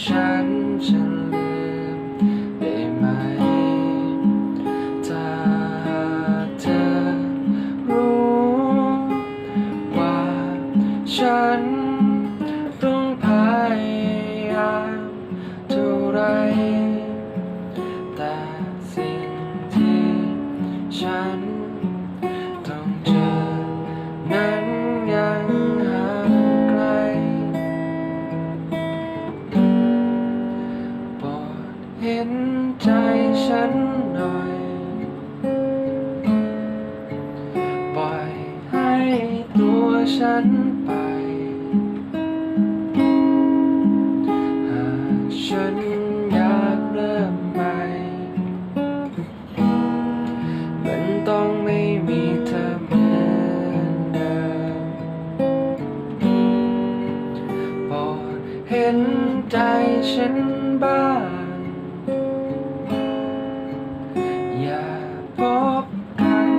ฉันจะลืมได้ไหม ถ้าเธอรู้ว่าฉันต้องพยายามเท่าไร แต่สิ่งที่ฉัน ฉันไป หากฉันอยากเริ่มใหม่ มันต้องไม่มีเธอเหมือนเดิมโปรดเห็นใจฉันบ้าง อย่าพบกัน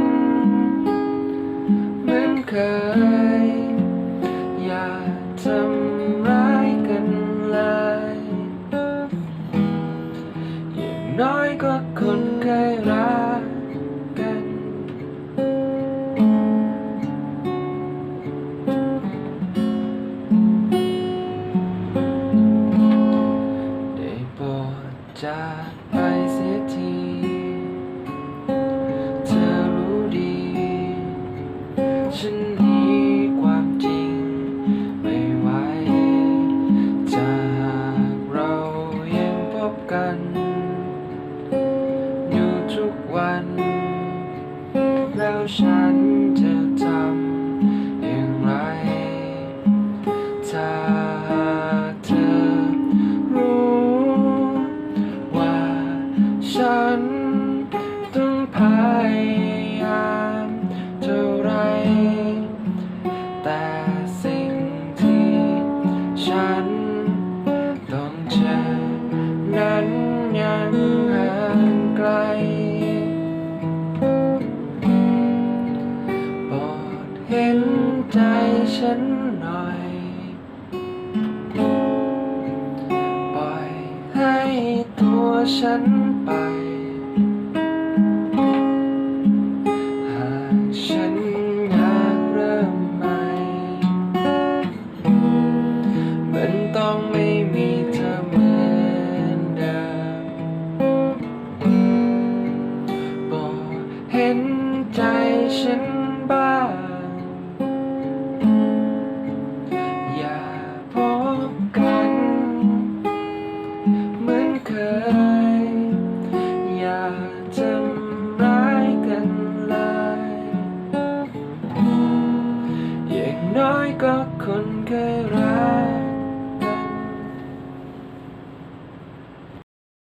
เหมือนเคย จากไปเสียที เธอรู้ดี ฉันหนีความจริง ไม่ไหวจากเรายังพบกัน ห็นใจฉันหน่อย ปล่อยให้ตัวฉันไป อ